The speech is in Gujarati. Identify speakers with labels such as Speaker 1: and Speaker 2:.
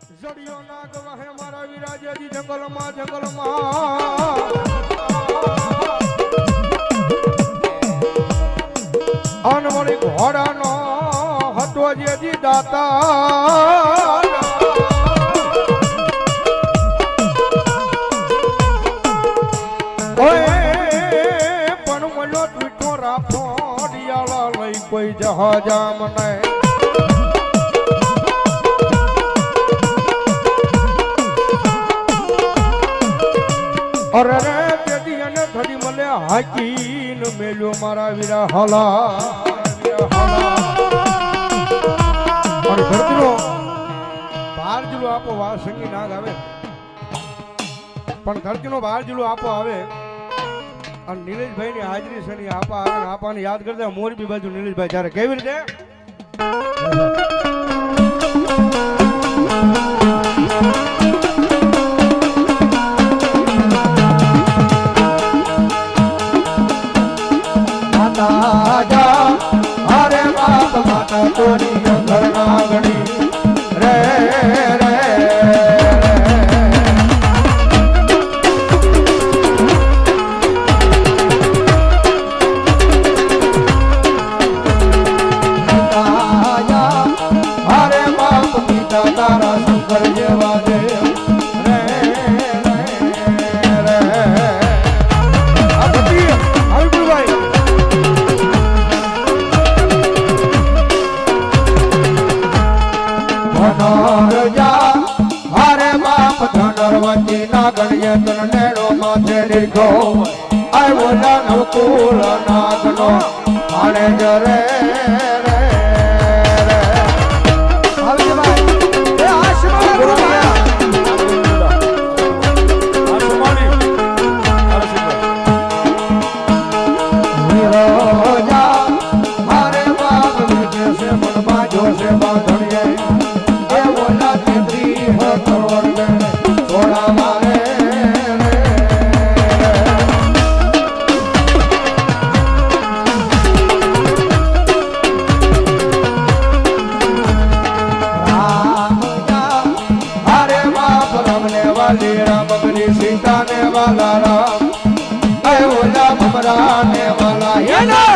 Speaker 1: જડિયો નાગ વહે મારા વિરાજેજી જંગલમાં જંગલમાં. અનવળી ઘોડાનો હતો જેજી દાતા પણ મનો મીઠો રાખો દિયાળા લઈ કોઈ જહાજા મને અરે રે પેદી અને ધડી મને હાકીન મેલ્યો મારા વીરા હલા. વીરા અને ધરતીનો બાર જુલો આપો, વા સંગી નાગ આવે. પણ ધરતીનો બાર જુલો આપો આવે. અને નિલેશભાઈ ની હાજરી છે ને આપા આવે ને આપાને યાદ કરતા મોરબી બાજુ નીલેશભાઈ, જ્યારે કેવી રીતે? માતા જા અરે બાપ માતા તોરી ઘરના ગણી ના ગણ્ય તન નેડો માથે લીધો આવ્યો નાનો કુલ નાગનો આણે જરે વાલી રામ ને સીતા ને વાલા રામ. ઓલા મમરા ને વાલા.